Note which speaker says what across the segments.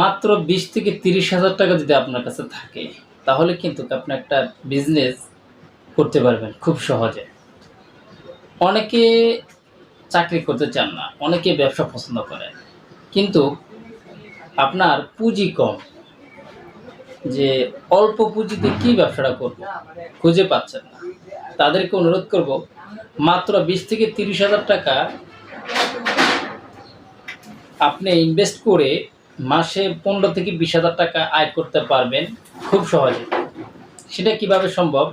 Speaker 1: মাত্র বিশ থেকে তিরিশ হাজার টাকা যদি আপনার কাছে থাকে, তাহলে কিন্তু আপনি একটা বিজনেস করতে পারবেন খুব সহজে। অনেকে চাকরি করতে চান না, অনেকে ব্যবসা পছন্দ করেন কিন্তু আপনার পুঁজি কম। যে অল্প পুঁজিতে কি ব্যবসাটা করব, খুঁজে পাচ্ছেন না। তাদেরকে অনুরোধ করব, মাত্র বিশ থেকে তিরিশ হাজার টাকা আপনি ইনভেস্ট করে মাসে পনেরো থেকে বিশ হাজার টাকা আয় করতে পারবেন খুব সহজে। সেটা কীভাবে সম্ভব?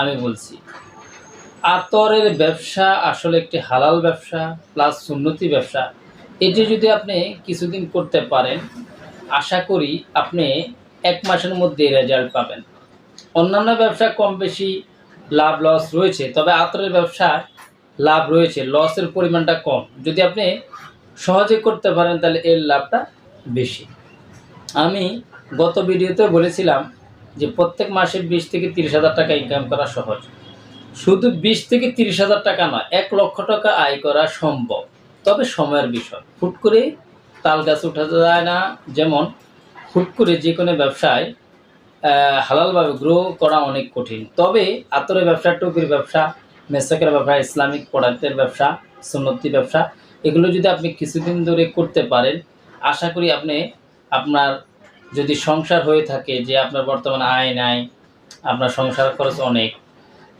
Speaker 1: আমি বলছি। আতরের ব্যবসা আসলে একটি হালাল ব্যবসা প্লাস সুন্নতি ব্যবসা। এটি যদি আপনি কিছুদিন করতে পারেন, আশা করি আপনি এক মাসের মধ্যে রেজাল্ট পাবেন। অন্যান্য ব্যবসা কম বেশি লাভ লস রয়েছে, তবে আতরের ব্যবসা লাভ রয়েছে লসের পরিমাণটা কম। যদি আপনি সহজে করতে পারেন, তাহলে এর লাভটা বেশি। আমি গত ভিডিওতে বলেছিলাম যে প্রত্যেক মাসে বিশ থেকে তিরিশ হাজার টাকা ইনকাম করা সহজ। শুধু বিশ থেকে তিরিশ হাজার টাকা নয়, এক লক্ষ টাকা আয় করা সম্ভব। তবে সময়ের বিষয়। ফুট করে তাল গাছ উঠা যায় না। যেমন ফুট করে যে কোনো ব্যবসায় হালালভাবে গ্রো করা অনেক কঠিন। তবে আতরের ব্যবসা, টুপির ব্যবসা, মেসাকের ব্যবসা, ইসলামিক প্রোডাক্টের ব্যবসা, সুন্নতি ব্যবসা, এগুলো যদি আপনি কিছুদিন ধরে করতে পারেন আশা করি আপনি আপনার যদি সংসার হয়ে থাকে যে আপনার বর্তমানে আয় নাই, আপনার সংসার খরচ অনেক,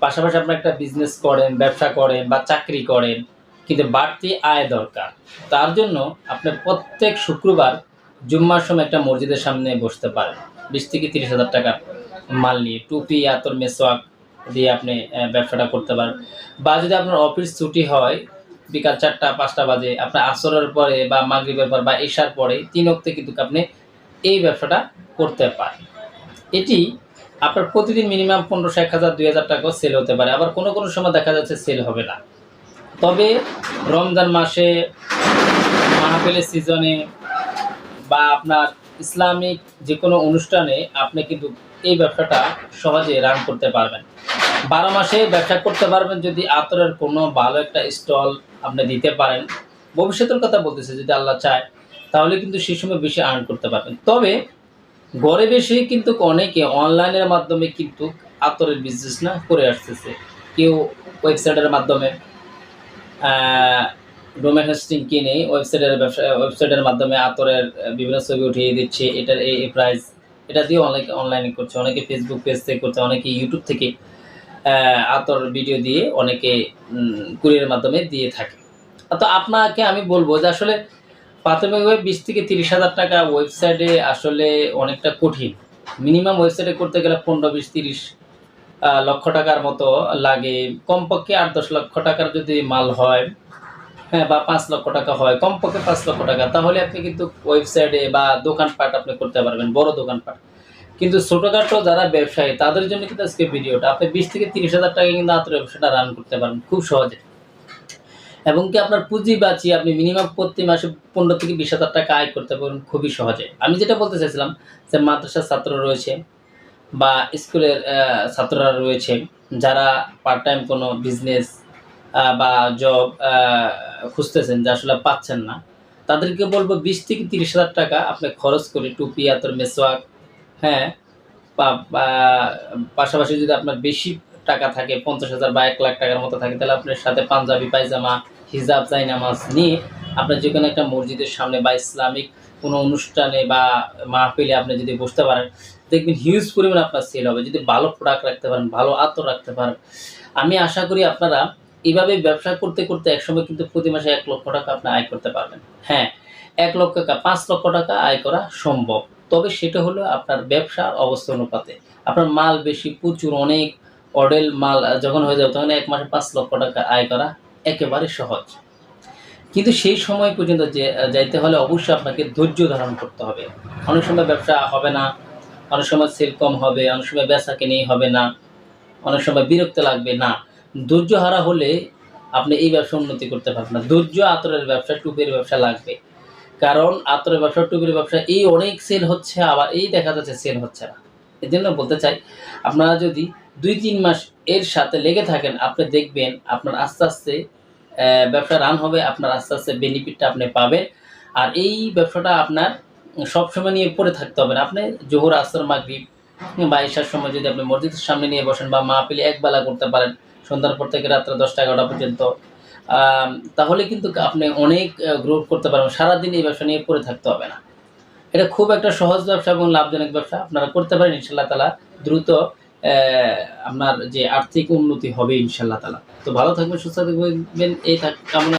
Speaker 1: পাশাপাশি আপনি একটা বিজনেস করেন, ব্যবসা করেন বা চাকরি করেন, কিন্তু বাড়তি আয় দরকার। তার জন্য আপনি প্রত্যেক শুক্রবার জুম্মার সময় একটা মসজিদের সামনে বসতে পারেন। বিশ থেকে তিরিশ হাজার টাকার মাল নিয়ে, টুপি, আতর মেসোয়াক দিয়ে আপনি ব্যবসাটা করতে পারেন। বা যদি আপনার অফিস ছুটি হয় বিকাল চারটা, পাঁচটা বাজে, আপনার আসরের পরে বা মাগরিবের পর বা এশার পরে তিন অক্তে কিন্তু আপনি এই ব্যবসাটা করতে পারেন। এটি আপনার প্রতিদিন মিনিমাম পনেরোশো, এক হাজার, দুই হাজার টাকাও সেল হতে পারে। আবার কোনো কোনো সময় দেখা যাচ্ছে সেল হবে না। তবে রমজান মাসে মাহফিলের সিজনে বা আপনার ইসলামিক যে কোনো অনুষ্ঠানে আপনি কিন্তু এই ব্যবসাটা সহজে রান করতে পারবেন। বারো মাসে ব্যবসা করতে পারবেন যদি আতরের কোনো ভালো একটা স্টল আপনি দিতে পারেন। ভবিষ্যতের কথা বলতেছে, যদি আল্লাহ চায়, তাহলে কিন্তু সেই সময় বেশি আর্ন করতে পারবেন। তবে ঘরে বেশি কিন্তু অনেকে অনলাইনের মাধ্যমে কিন্তু আতরের বিজনেস না করে আসতেছে। কেউ ওয়েবসাইটের মাধ্যমে ডোমেন হোস্টিং কিনে ওয়েবসাইটের ব্যবসা ওয়েবসাইটের মাধ্যমে আতরের বিভিন্ন ছবি উঠিয়ে দিচ্ছে। এটার এই প্রাইস এটা দিয়ে অনেকে অনলাইনে করছে, অনেকে ফেসবুক পেজ থেকে করছে, অনেকে ইউটিউব থেকে। আতর ভিডিও দিয়ে অনেকে কুরিয়ারের মাধ্যমে দিয়ে থাকে। তো আপনাকে আমি বলব যে আসলে প্রাথমিকভাবে বিশ থেকে তিরিশ হাজার টাকা ওয়েবসাইটে আসলে অনেকটা কঠিন। মিনিমাম ওয়েবসাইটে করতে গেলে পনেরো, বিশ, তিরিশ লক্ষ টাকার মতো লাগে। কমপক্ষে আট, দশ লক্ষ টাকার যদি মাল হয় হ্যাঁ বা পাঁচ লক্ষ টাকা হয়, কমপক্ষে পাঁচ লক্ষ টাকা, তাহলে আপনি কিন্তু ওয়েবসাইটে বা দোকানপাট আপনি করতে পারবেন, বড় দোকানপাট। কিন্তু ছোটোখাটো যারা ব্যবসায়ী, তাদের জন্য কিন্তু আজকে ভিডিওটা। আপনি বিশ থেকে তিরিশ হাজার টাকা কিন্তু আত্ম ব্যবসাটা রান করতে পারেন খুব সহজে। এবং কি আপনার পুঁজি বাঁচিয়ে আপনি মিনিমাম প্রতি মাসে পনেরো থেকে বিশ হাজার টাকা আয় করতে পারবেন খুবই সহজে। আমি যেটা বলতে চাইছিলাম যে মাদ্রাসার ছাত্র রয়েছে বা স্কুলের ছাত্ররা রয়েছে যারা পার্ট টাইম কোনো বিজনেস বা জব খুঁজতেছেন যে আসলে পাচ্ছেন না, তাদেরকে বলব বিশ থেকে তিরিশ হাজার টাকা আপনি খরচ করে টুপি, আতর মেসোয়াক হ্যাঁ পাশাপাশি যদি আপনার বেশি টাকা থাকে, পঞ্চাশ হাজার বা এক লাখ টাকার মতো থাকে, তাহলে আপনার সাথে পাঞ্জাবি, পায়জামা, হিজাব, জাইনামাজ নিয়ে আপনার যে কোনো একটা মসজিদের সামনে বা ইসলামিক কোনো অনুষ্ঠানে বা মাহফিলে আপনি যদি বসতে পারেন, দেখবেন হিউজ পরিমাণে আপনার সেল হবে। যদি ভালো প্রোডাক্ট রাখতে পারেন, ভালো আতর রাখতে পারেন। আমি আশা করি আপনারা এইভাবে ব্যবসা করতে করতে একসময় কিন্তু প্রতি মাসে এক লক্ষ টাকা আপনি আয় করতে পারবেন। হ্যাঁ এক লক্ষ টাকা, পাঁচ লক্ষ টাকা আয় করা সম্ভব। তবে সেটা হলো আপনার ব্যবসার অবস্থা অনুপাতে। আপনার মাল বেশি, প্রচুর, অনেক অডেল মাল যখন হয়ে যাবে তখন এক মাসে পাঁচ লক্ষ টাকা আয় করা একেবারে সহজ। কিন্তু সেই সময় পর্যন্ত যে যাইতে হলে অবশ্যই আপনাকে ধৈর্য ধারণ করতে হবে। অনেক সময় ব্যবসা হবে না, অনেক সময় সেল কম হবে, অনেক সময় বেচা কিনেই হবে না, অনেক সময় বিরক্ত লাগবে না। ধৈর্য হারা হলে আপনি এই ব্যবসা উন্নতি করতে পারবেন না। ধৈর্য আতরের ব্যবসা, টুপের ব্যবসা লাগবে। কারণ আতরের ব্যবসা, টুপির ব্যবসা, এই অনেক সেল হচ্ছে, আবার এই দেখা যাচ্ছে সেল হচ্ছে না। এই জন্য বলতে চাই, আপনারা যদি দুই তিন মাস এর সাথে লেগে থাকেন, আপনি দেখবেন আপনার আস্তে আস্তে ব্যবসা রান হবে, আপনার আস্তে আস্তে বেনিফিটটা আপনি পাবেন। আর এই ব্যবসাটা আপনার সবসময় নিয়ে পড়ে থাকতে হবে না। আপনি জোহর, আসর, মাগরিব বা ঈশার সময় যদি আপনি মসজিদের সামনে নিয়ে বসেন বা মাহফিলে একবেলা করতে পারেন, সন্ধ্যার পর থেকে রাত্রে দশটা, এগারোটা পর্যন্ত তাহলে কিন্তু আপনি অনেক গ্রোথ করতে পারবেন। সারাদিন এই ব্যবসা নিয়ে পড়ে থাকতে হবে না। এটা খুব একটা সহজ ব্যবসা এবং লাভজনক ব্যবসা। আপনারা করতে পারেন ইনশাল্লাহ তালা দ্রুত আপনার যে আর্থিক উন্নতি হবে ইনশাল্লাহ তালা তো ভালো থাকবেন, সুস্থ থাকবেন, এই কামনা